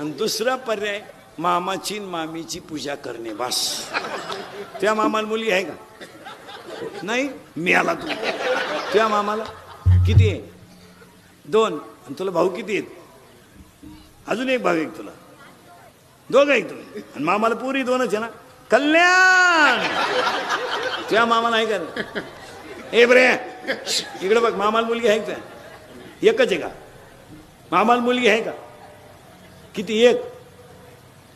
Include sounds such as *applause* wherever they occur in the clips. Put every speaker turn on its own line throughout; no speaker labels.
आणि दुसरा पर्याय मामाची मामीची पूजा करणे बस. त्या मामाला मुलगी आहे का? नाही? मी आला तू. त्या मामाला किती आहे? दोन. आणि तुला भाऊ किती आहेत? अजून एक भाऊ एक तुला? दोघं एक तुला आणि मामाला पुरी दोनच आहे ना? कल्याण! त्या मामाला आहे का? ए बरे. इकडे बघ मामाला मुलगी आहे का? एकच आहे का? मामाला मुलगी आहे का? किती? एक.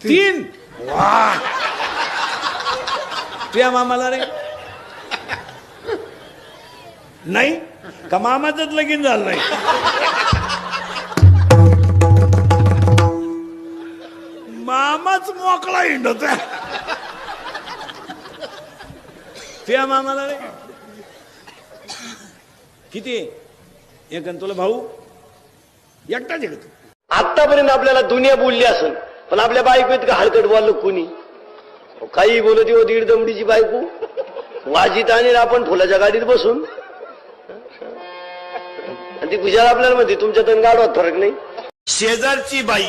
तीन. वा. तुझ्या मामाला रे. नाही? का मामाच लगीन झालं नाही? मामाच मोकळा हिंडत तुझ्या मामाला रे. किती? एक तुला भाऊ? एकटाच आहे का तू?
आतापर्यंत आपल्याला दुनिया बोलली असेल पण आपल्या बायको इतकं हलकट बोललो कोणी? काही बोलत हो दीड दमडीची बायको. वाजीत आणि आपण फुलाच्या गाडीत बसून. आणि ती कुशाला आपल्याला म्हणते तुमच्या तन गाडवात फरक नाही.
शेजारची बाई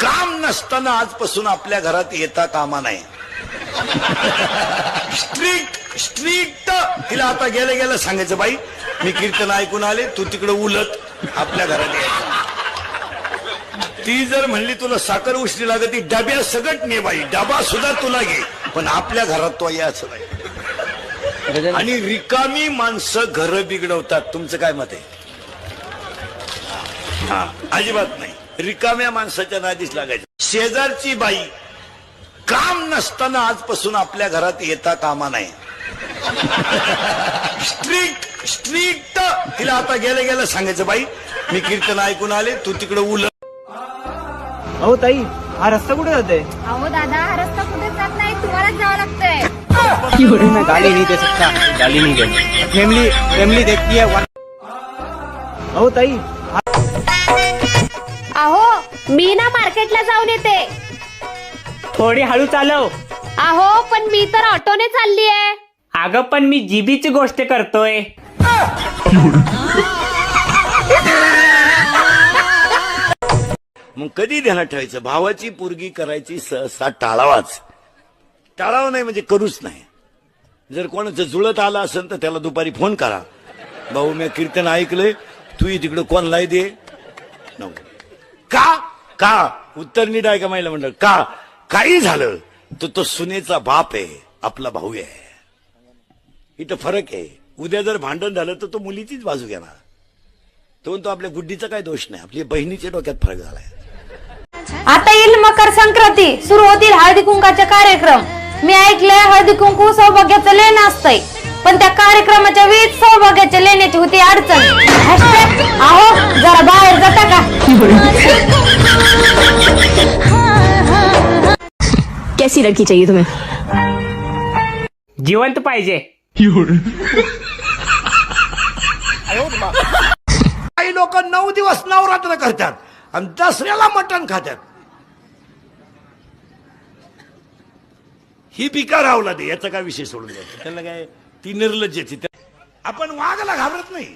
काम नसताना आजपासून आपल्या घरात येता कामा नाही. Strict strict. तिला आता गेलं गेलं सांगायचं बाई मी कीर्तन ऐकून आले तू तिकडे उलट आपल्या घरात यायचं. ती जर म्हणली तुला साखर उष्टी लागत ती डब्या सगट ने बाई डबा सुद्धा तुला घे. पण आपल्या घरात तो यायचं नाही. आणि रिकामी माणसं घर बिघडवतात. तुमचं काय मत आहे? हा, अजिबात नाही. रिकाम्या माणसाच्या नादीच लागायचं. शेजारची बाई काम नसताना आजपासून आपल्या घरात येता कामा नाही. Strict strict. तिला आता गेलं गेलं सांगायचं बाई मी कीर्तन ऐकून आले तू तिकडे उलट.
अहो ताई हा रस्ता कुठे जाते
अहो दादा हा रस्ता कुठे जात नाही? तुम्हालाच जावं लागतंय.
गाड़ी नहीं दे सकता गाड़ी नहीं दे फैमिली फैमिली देखती है अहो ताई
अहो मी ना मार्केटला जाऊन येते.
थोडी हळू चालव.
अहो पण मी तर ऑटोने चालली आहे
अगं पण मी जीबीची गोष्ट करतोय. *laughs*
मग कधी ध्यानात ठेवायचं? भावाची पोरगी करायची सहसा टाळावाच. टाळावं नाही म्हणजे करूच नाही. जर कोणाचं जुळत आलं असेल तर त्याला दुपारी फोन करा. भाऊ मी कीर्तन ऐकलंय. तू तिकडं कोणलाही दे? नको. का? का? उत्तर नीट आहे का महिला मंडळ. का? काही झालं तर तो सुनेचा बाप आहे. आपला भाऊ आहे. इथं फरक आहे. उद्या जर भांडण झालं तर तो मुलीचीच बाजू घेणार. तो म्हणतो आपल्या गुड्डीचा काय दोष नाही. आपली बहिणीच्या डोक्यात फरक झालाय.
आता येईल मकर संक्रांती. सुरू होतील हळदी कुंकाचे कार्यक्रम. मी ऐकलंय हळदी कुंकू सौभाग्याचं लेणं असतंय. पण त्या कार्यक्रमाच्या वेळी सौभाग्याच्या लेण्याची होती अडचण. अहो जरा बाहेर जाता का?
कैसी लड़की चाहिए तुम्हें?
जिवंत पाहिजे.
काही लोक नऊ दिवस नवरात्र करतात आणि दसऱ्याला मटण खातात. ही पिका रावला दे याचा काय विषय सोडून द्यायचा त्याला काय ती निर्लज्जाची आपण वाघाला घाबरत नाही.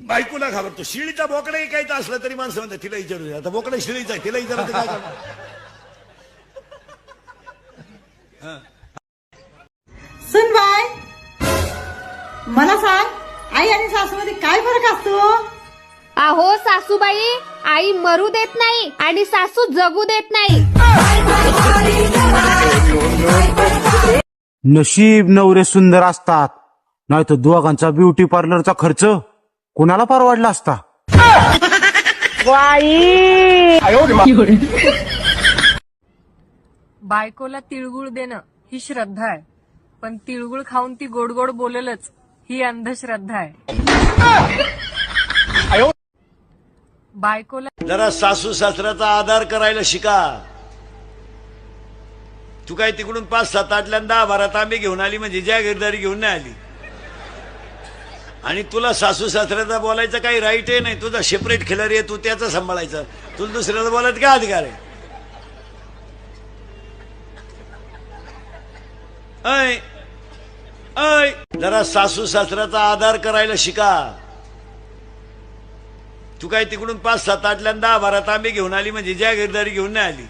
बायकोला घाबरतो. शिळीचा बोकडा ऐकायचा असला तरी माणसं म्हणतात तिला विचारू. आता बोकडा शिळीचा आहे, तिला विचारायचं काय करणार?
सुनबाय मला सांग आई आणि सासूमध्ये काय फरक असतो?
अहो सासूबाई आई मरू देत नाही आणि सासू जगू देत नाही.
नशीब नवरे सुंदर असतात. नाही तर दोघांचा ब्युटी पार्लरचा खर्च कोणाला परवडला असता?
बायकोला तिळगुळ देणं ही श्रद्धा आहे. पण तिळगुळ खाऊन ती गोड गोड बोलेलच ही अंधश्रद्धा आहे. बायकोला
जरा सासू सासऱ्याचा आधार करायला शिका. तू काय तिकडून पाच सात आठल्यांदा बारा तांबे घेऊन आली म्हणजे जागीरदारी घेऊन नाही आली. आणि तुला सासू सासऱ्याचा बोलायचं काही राईट आहे नाही. तुझा सेपरेट खिलारी आहे तू त्याचं सांभाळायचं. तुला दुसऱ्याला बोलायचं काय अधिकार आहे? ऐ अय जरा सासू सासऱ्याचा आधार करायला शिका. तू काय तिकडून पाच सात आठल्या दहा बारा तांबे घेऊन आली म्हणजे जागीरदारी घेऊन नाही आली?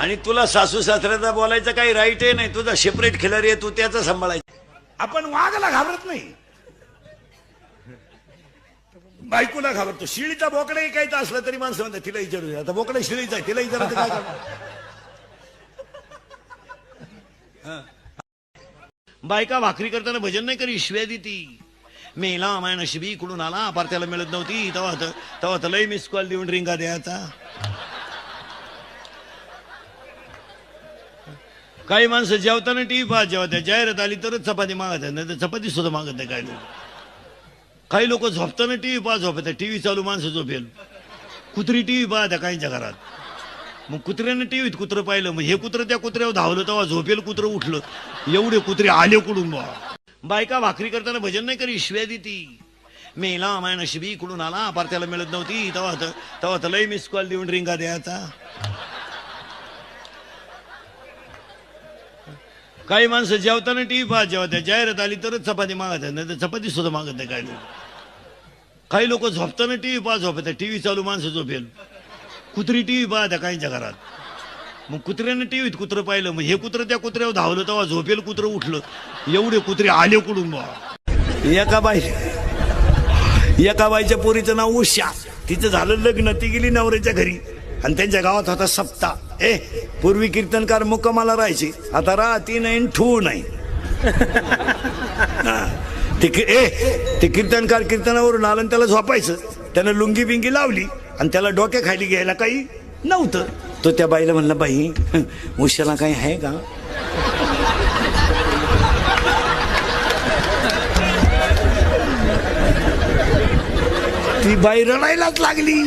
आणि तुला सासू सासऱ्याचा बोलायचं काही राईट आहे नाही. तुझा सेपरेट खिलारी आहे तू त्याचं सांभाळायचं. आपण वाघाला घाबरत नाही. बायकोला घाबरतो. शिळीचा बोकडा ऐकायचा असला तरी माणसं म्हणतात तिला विचारू आता बोकडा शिळीचा आहे तिला विचारायचं काय करणार? हं. बायका भाकरी करताना भजन नाही करी शिव्या देती. मेला माय नशिबी इकडून आला पार त्याला मिळत नव्हती. तेव्हा तर- तेव्हा तर लय मिस कॉल देऊन रिंगा द्यायचा. काही माणसं जेवताना टी व्ही पाहत जेव्हा त्या जाहिरात आली तरच चपाती मागत आहे नाही तर चपाती सुद्धा मागत नाही काही लोक. काही लोक झोपताना टीव्ही पाहत झोपत टीव्ही चालू माणसं झोपेल. कुत्री टीव्ही पाहत्या काहींच्या घरात. मग कुत्र्यानं टीव्हीत कुत्रं पाहिलं मग हे कुत्रं त्या कुत्र्यावर धावलं तेव्हा झोपेल कुत्रं उठलं. एवढे कुत्रे आले कुठून बा बायका भाकरी करताना भजन नाही करी शिव्या देती. मेला माय नशिबी कुठून आला पार त्याला मिळत नव्हती. तेव्हा तर तेव्हा तर लय मिस कॉल देऊन रिंगा द्यायचा. काही माणसं जेवताना टी व्ही पाहत जेव्हा त्या जाहिरात आली तरच चपाती मागत आहे नाही तर चपाती सुद्धा मागत नाही काही लोक. काही लोक झोपताना टी व्ही पाहत झोपत टी व्ही चालू माणसं झोपेल. कुत्री टी टीव्ही पाहत्या काहींच्या घरात. मग कुत्र्यानं टीव्हीत कुत्रं पाहिलं. मग हे कुत्रं त्या कुत्र्यावर धावलं तेव्हा झोपेल कुत्रं उठलं. एवढे कुत्रे आले कुठून बा एका बाई एका बाईच्या पोरीचं नाव उषा. तिचं झालं लग्न. ती गेली नवऱ्याच्या घरी. आणि त्यांच्या गावात होता सप्ता. ए पूर्वी कीर्तनकार मुक्कामाला राहायचे. आता राहती नाही ठू नाही. ते ए ते कीर्तनकार कीर्तनावरून आलं आणि त्याला झोपायचं. त्यानं लुंगी बिंगी लावली आणि त्याला डोक्या खाली घ्यायला काही नव्हतं. तो त्या बाईला म्हणला बाई उशाला काही आहे का? ती बाई रडायलाच लागली.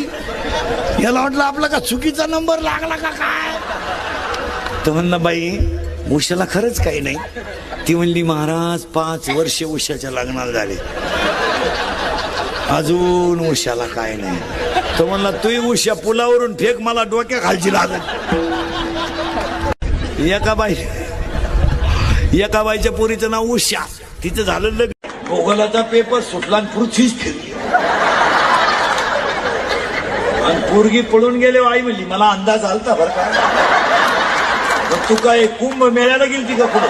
याला वाटलं आपला का चुकीचा नंबर लागला का काय? तर म्हणला बाई उशाला खरंच काही नाही. ती म्हणली महाराज पाच वर्ष उषाच्या लग्नाला झाले. अजून उशाला काय नाही. तो म्हणला तू उषा पुलावरून फेक मला डोक्या खालची लागत एका बाई एका बाईच्या पोरीचं नाव उषा तिचं झालं लग्न. भूगोलाचा पेपर सुटला आणि पृथ्वीच फिरली. आणि पोरगी पळून गेले आई म्हणली मला अंदाज आलता बरं का? तू काय कुंभ मेळ्याला गेलती का पुढे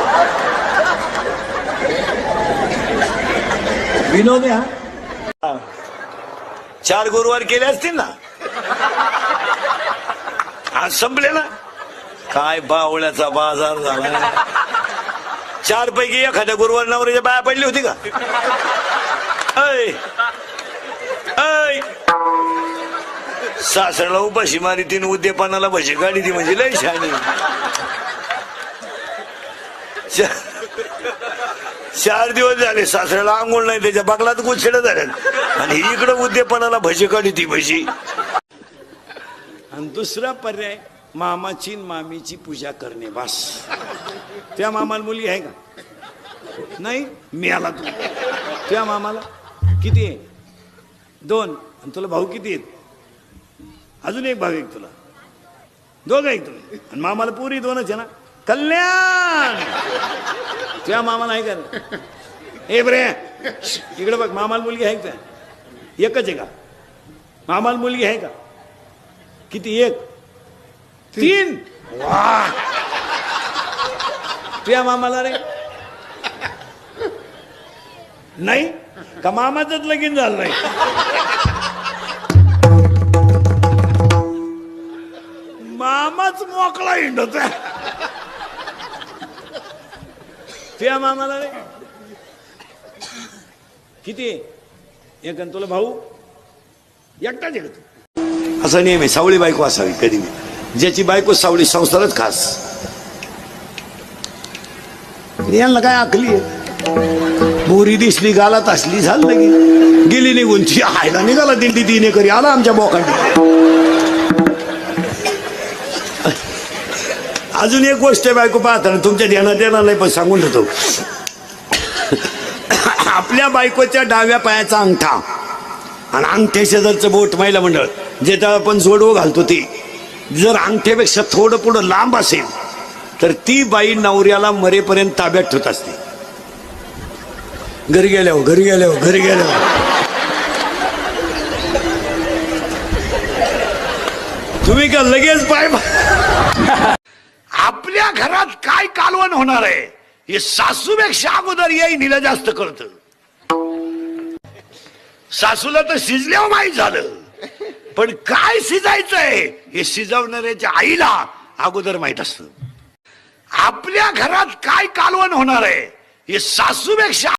विनोद हा चार गुरुवार केले असतील ना आज संपले ना काय बावळ्याचा बाजार झाला चार पैकी एखाद्या गुरुवार नवऱ्याच्या बाया पडली होती का सासऱ्याला उपाशी मारी तीन उद्यापानाला भजी गाडी ती म्हणजे लय शाणी चार दिवस झाले सासऱ्याला आंघोळ नाही त्याच्या बागलात गुच्छेड झाल्यात. आणि इकडं उद्यापनाला भजी काढी ती भजी. आणि दुसरा पर्याय मामाची मामीची पूजा करणे बस. त्या मामाला मुलगी आहे का? नाही? मी आला तू. त्या मामाला किती आहे? दोन. आणि तुला भाऊ किती आहेत? अजून एक भाऊ एक तुला. दोघं एक तुला. आणि मामाला पुरी दोनच आहे ना. कल्याण! तुझ्या मामाला आहे का? हे ए बरे. इकडे बघ मामाला मुलगी आहे का? एकच आहे का? मामाला मुलगी आहे का? किती? एक. तीन. वा! तुझ्या मामाला रे. नाही? का मामाचंच लगीन झालं नाही? मोकळा हिंडत तुझ्या मामाला रे. किती? एक तुला भाऊ? एकटाच का तू? असा नेहमी सावळी बायको असावी कधी ज्याची बायको सावळी संसारच खास. यांना काय आखली आहे? बोरी दिसली गालात असली झालं लगी गेली निघून ती हायला निघाला दिंडी तिने करी आला आमच्या बोकांडी अजून एक गोष्ट बायको पाहताना तुमच्या ध्यानात देणार नाही पण सांगून ठेवतो आपल्या बायकोच्या डाव्या पायाचा अंगठा आणि अंगठे शेजारचं बोट महिला मंडळ जे त्या आपण जोडवं घालतो ती जर अंगठ्यापेक्षा थोडं पुढं लांब असेल तर ती बाई नवऱ्याला मरेपर्यंत ताब्यात ठेवत असते. घरी गेल्या घरी गेल्या घरी गेल्या तुम्ही का लगेच पाय आपल्या घरात काय कालवण होणार आहे हे सासूपेक्षा अगोदर येई निला जास्त करत. सासूला तर शिजल्यावर माहीत झालं. पण काय शिजायचंय हे शिजवणाऱ्याच्या आईला अगोदर माहीत असत. आपल्या घरात काय कालवण होणार आहे हे सासूपेक्षा